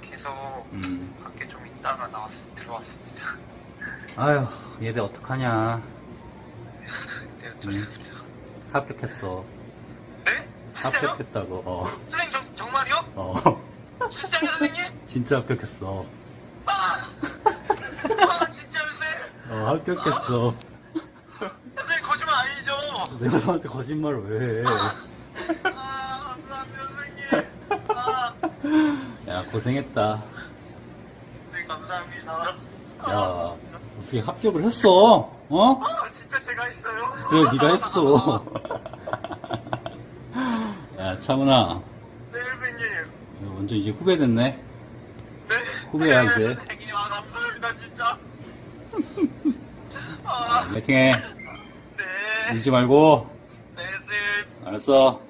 계속 음. 밖에 좀 있다가 나왔 들어왔습니다. 아휴, 얘들 어떡하냐. 네, 어쩔 수 없죠. 합격했어. 네? 진짜요? 합격했다고, 어. 선생님 정, 정말요? 어. 진짜요 선생님? 진짜 합격했어. 아! 아 진짜요 선생님? 어, 합격했어. 선생님 거짓말 아니죠? 내가 너한테 거짓말을 왜 해. 아 감사합니다 선생님. 아 야, 고생했다. 네 감사합니다. 야, 어떻게 합격을 했어? 어? 아 진짜 제가 있어요. 그래, 네가 했어. 야, 차문아. 네 선생님. 완전 이제 후배 됐네. 네. 후배야, 네, 이제. 선생님 아 감사합니다 진짜. 아 파이팅해. 네. 울지 말고. 네 네. 알았어.